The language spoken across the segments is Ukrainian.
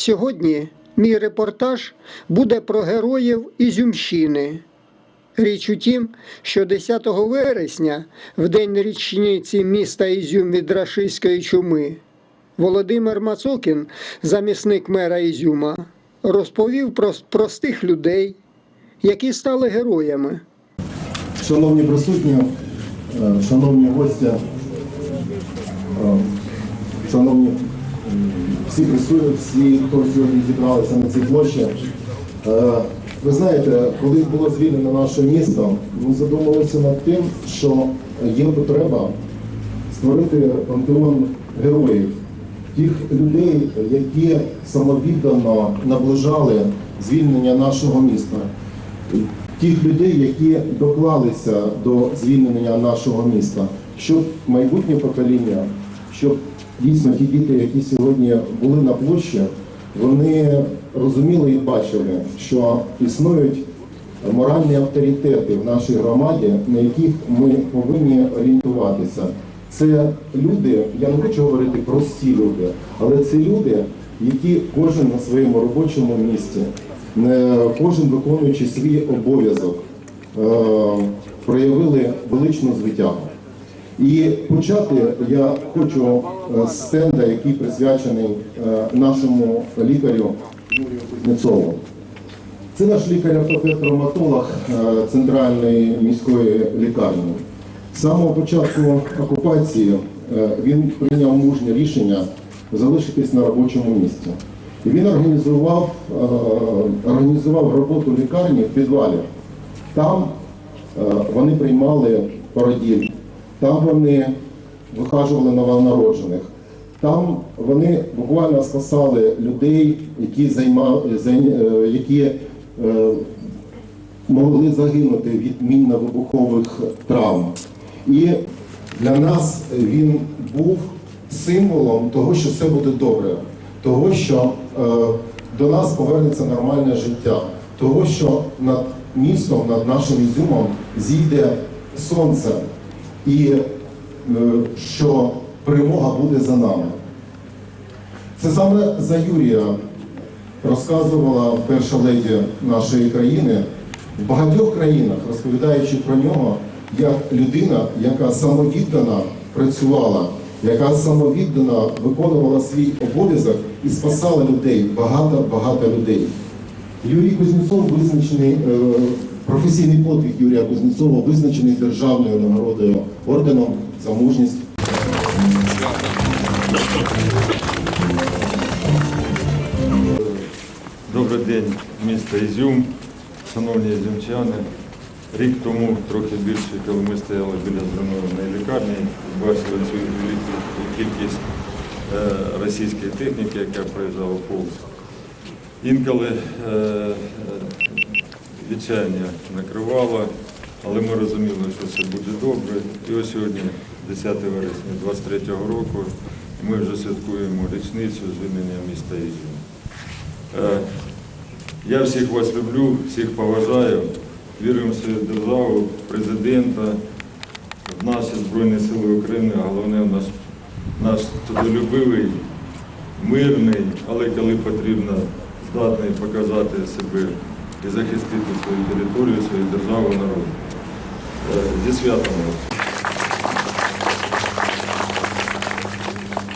Сьогодні мій репортаж буде про героїв Ізюмщини. Річ у тім, що 10 вересня, в день річниці міста Ізюм від рашистської чуми, Володимир Мацокін, замісник мера Ізюма, розповів про простих людей, які стали героями. Шановні присутні, е, шановні гості, е, шановні всі присутні, всі, хто сьогодні зібралися на цій площі. Е, Ви знаєте, коли було звільнено наше місто, ми задумалися над тим, що є потреба створити пантеон героїв, тих людей, які самовіддано наближали звільнення нашого міста. Тих людей, які доклалися до звільнення нашого міста, щоб майбутнє покоління, щоб дійсно ті діти, які сьогодні були на площі, вони розуміли і бачили, що існують моральні авторитети в нашій громаді, на яких ми повинні орієнтуватися. Це люди, я не хочу говорити прості люди, але це люди, які кожен на своєму робочому місці, кожен виконуючи свій обов'язок, е, проявили величну звитягу. І почати я хочу е, з стенда, який присвячений е, нашому лікарю Юрію Кузнєцову. Це наш лікар-ортопед-травматолог е, центральної міської лікарні. З самого початку окупації він прийняв мужнє рішення залишитись на робочому місці. Він організував, організував роботу лікарні в підвалі. Там вони приймали породіль, там вони вихажували новонароджених. Там вони буквально спасали людей, які, займа, е, які е, могли загинути від мінно-вибухових травм. І для нас він був символом того, що все буде добре, того, що е, до нас повернеться нормальне життя, того, що над містом, над нашим ізюмом зійде сонце, і е, що перемога буде за нами. Це саме за Юрія розказувала перша леді нашої країни в багатьох країнах, розповідаючи про нього як людина, яка самовіддано працювала, яка самовіддано виконувала свій обов'язок і спасала людей, багато-багато людей. Юрій Кузнєцов визначений, е, професійний подвиг Юрія Кузнєцова визначений державною нагородою орденом за мужність Добрий день, місто Ізюм, шановні ізюмчани. Рік тому, трохи більше, коли ми стояли біля зруйнованої лікарні, бачили цю велику кількість е, російської техніки, яка проїжджала повз. Інколи е, накривало, але ми розуміли, що все буде добре. І ось сьогодні, 10 вересня 23-го року, ми вже святкуємо річницю звільнення міста Ізюм. Е, Я всіх вас люблю, всіх поважаю, вірю в свою державу, президента, в наші Збройні Сили України, а головне в наш, наш трудолюбивий, мирний, але коли потрібно, здатний показати себе і захистити свою територію, свою державу, народ. Е, Зі святом вас!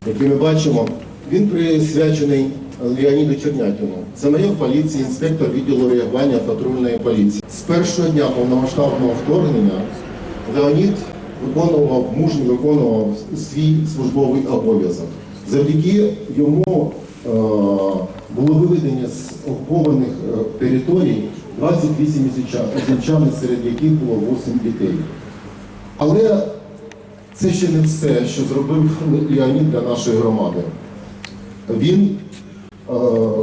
який ми бачимо, він присвячений Леоніду Чернятіну. Це майор поліції, інспектор відділу реагування патрульної поліції. З першого дня повномасштабного вторгнення Леонід виконував, мужньо виконував свій службовий обов'язок. Завдяки йому було виведені з окупованих е, територій 28 ізюмчан, серед яких було 8 дітей. Але це ще не все, що зробив Леонід для нашої громади. Він, е,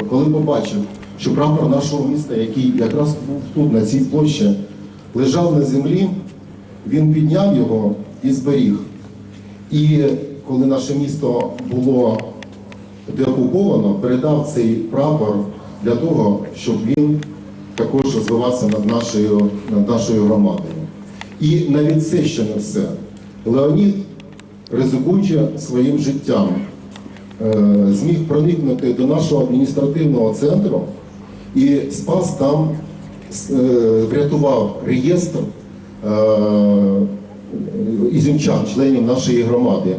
коли побачив, що прапор нашого міста, який якраз був тут, на цій площі, лежав на землі, він підняв його і зберіг. І коли наше місто було деокуповано, передав цей прапор для того, щоб він також розвивався над нашою, над нашою громадою. І навіть це ще не все. Леонід, ризикуючи своїм життям, е, зміг проникнути до нашого адміністративного центру і спас там, е, врятував реєстр е, ізюмчан, членів нашої громади.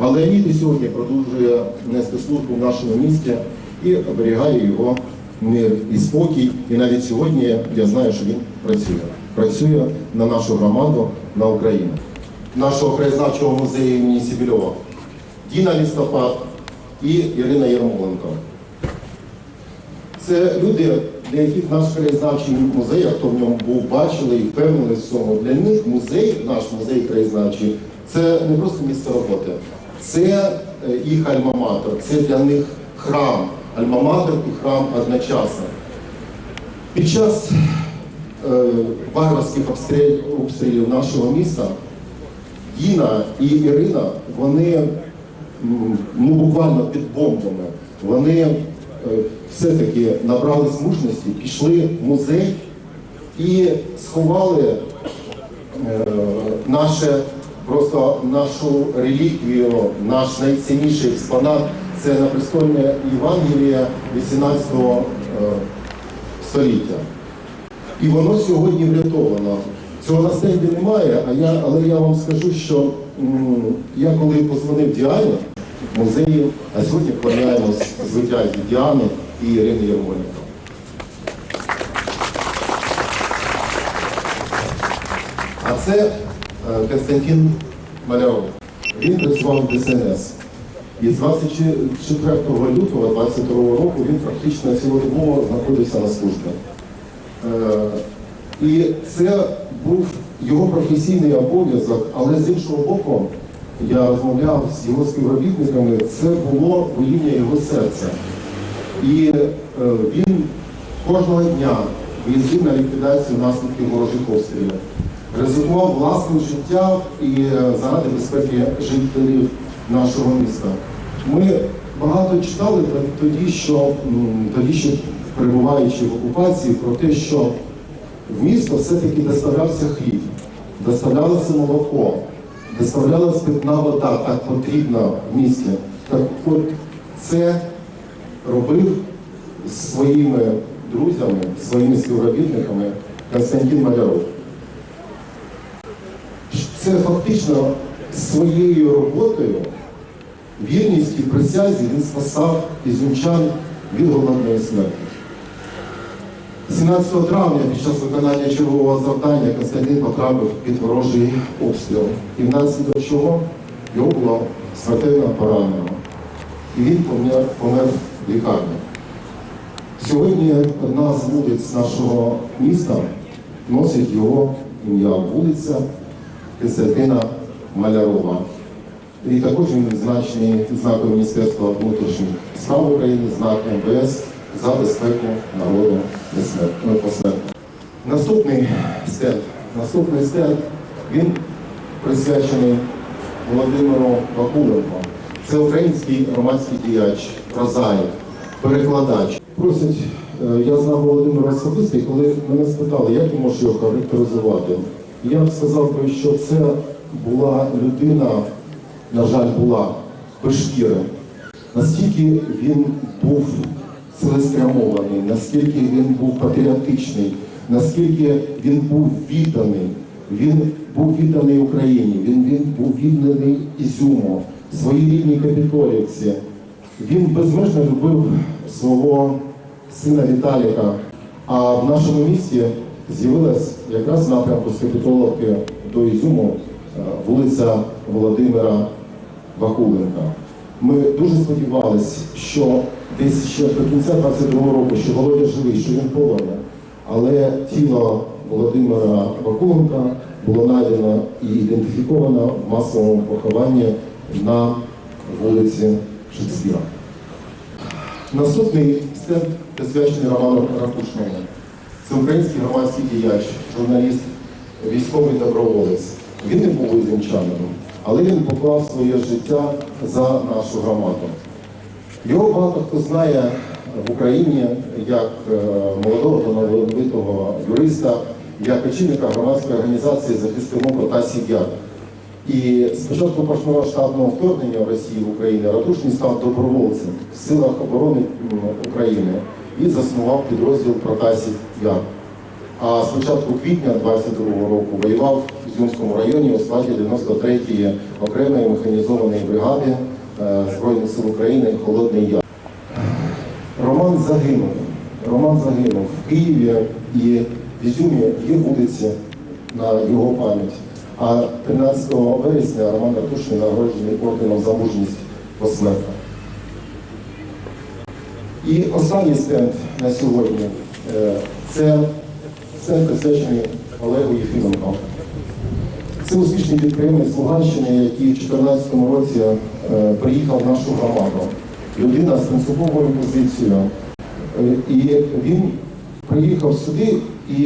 Леонід і сьогодні продовжує нести службу в нашому місті і оберігає його мир і спокій. І навіть сьогодні я знаю, що він працює. Працює на нашу громаду, на Україну. Нашого краєзнавчого музею імені Сібільова. Діна Лістопад і Ірина Єрмоленко. Це люди, для яких наш краєзнавчий музей, хто в ньому був, бачили і впевнені в цьому. Для них музей, наш музей краєзнавчий, це не просто місце роботи, це е, їх альма-матер, це для них храм, альма-матер і храм одночасно. Під час е, варварських обстрілів, обстрілів нашого міста Діна і Ірина, вони ну, буквально під бомбами, вони е, все-таки набрались мужності, пішли в музей і сховали наше, просто нашу реліквію, наш найцінніший експонат це напристольне Євангелія 18 е, століття. І воно сьогодні врятовано. Цього на стенді немає, а я, але я вам скажу, що я коли позвонив Діані в музеї, а сьогодні вклоняємось звитязі Діани і Ірини Єрмоленко. А це е, Константин Маляров. Він працював в ДСНС. І з 24 лютого 22 року він практично цілодобово знаходився на службі. Е, І це був його професійний обов'язок, але з іншого боку, я розмовляв з його співробітниками, це було воїння його серця. І е, він кожного дня виїздив на ліквідацію наслідків ворожих обстрілів, ризикував власним життям і е, заради безпеки жителів нашого міста. Ми багато читали тоді, що тоді, ще перебуваючи в окупації, про те, що в місто все-таки доставлявся хліб, доставлялося молоко, доставлялася питна вода, так потрібна в місті. Так от це робив своїми друзями, своїми співробітниками Константин Маляров. Це фактично своєю роботою, вірністю присязі він спасав ізюмчан від голодної смерті. 17 травня під час виконання чергового завдання Константин потрапив під ворожий обстріл. І внаслідок чого його було смертельно поранено. І він помер, помер в лікарні. Сьогодні одна з вулиць нашого міста носить його ім'я вулиця Константина Малярова. І також він відзначений знаком Міністерства внутрішніх справ України, знак МВС за безпеку народу безсмертно- посмертно. Наступний стенд. Наступний стенд він присвячений Володимиру Вакуленко. Це український громадський діяч, прозаїк, перекладач. Просять, е, я знав Володимира особисто, коли мене спитали, як ти можеш його характеризувати, я б сказав би, що це була людина, на жаль, була без шкіри. Настільки він був цілеспрямований, наскільки він був патріотичний, наскільки він був відданий. Він був відданий Україні, він, він був відданий Ізюму, своїй рідній Капітолівці. Він безмежно любив свого сина Віталіка. А в нашому місті з'явилась якраз напрямку з Капітоловки до Ізюму е, вулиця Володимира Вакуленка. Ми дуже сподівалися, що десь ще до кінця 22-го року, що Володя живий, що він поверне. Але тіло Володимира Вакуленка було знайдено і ідентифіковано в масовому похованні на вулиці Шекспіра. Наступний стенд присвячений Роману Ракушному. Це український громадський діяч, журналіст, військовий доброволець. Він не був ізімчанином, але він поклав своє життя за нашу громаду. Його багато хто знає в Україні як е, молодого талановитого юриста, як очільника громадської організації захистимо кота Сідяк. І з початку повномасштабного вторгнення в Росії в Україну Радушний став добровольцем в силах оборони України і заснував підрозділ Протасів Яр. А з початку квітня 22-го року воював в Ізюмському районі у складі 93-ї окремої механізованої бригади е, Збройних сил України Холодний Яр. Роман загинув. Роман загинув в Києві і в Ізюмі є вулиці на його пам'ять. А 13 вересня Роман Ратушний нагороджений орденом за мужність посмертно. І останній стенд на сьогодні е, це стенд присвячений Олегу Єфіменко. Це успішний підприємець Луганщини, який в 2014 році е, приїхав в нашу громаду. Людина з принциповою позицією. Е, І він приїхав сюди, і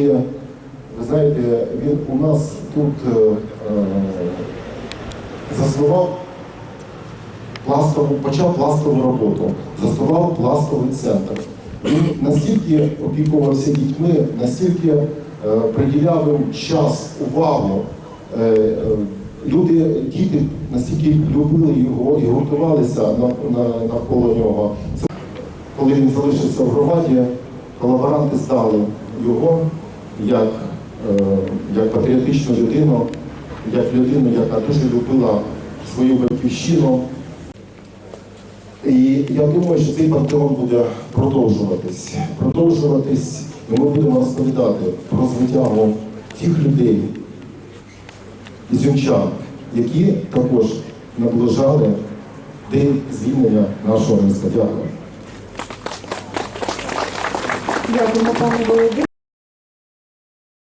ви знаєте, він у нас тут заснував пластову, почав пластову роботу, заснував пластовий центр. Він настільки опікувався дітьми, настільки е, приділяв їм час, увагу. Е, е, люди, діти настільки любили його і гуртувалися на- на- навколо нього. Це коли він залишився в громаді, колаборанти здали його як, е, як патріотичну людину, як людину, яка дуже любила свою батьківщину. І я думаю, що цей пантеон буде продовжуватись. Продовжуватись, і ми будемо розповідати про звитягу тих людей, ізюмчан, які також наближали день звільнення нашого міста. Дякую. Дякуємо, пане Володимире.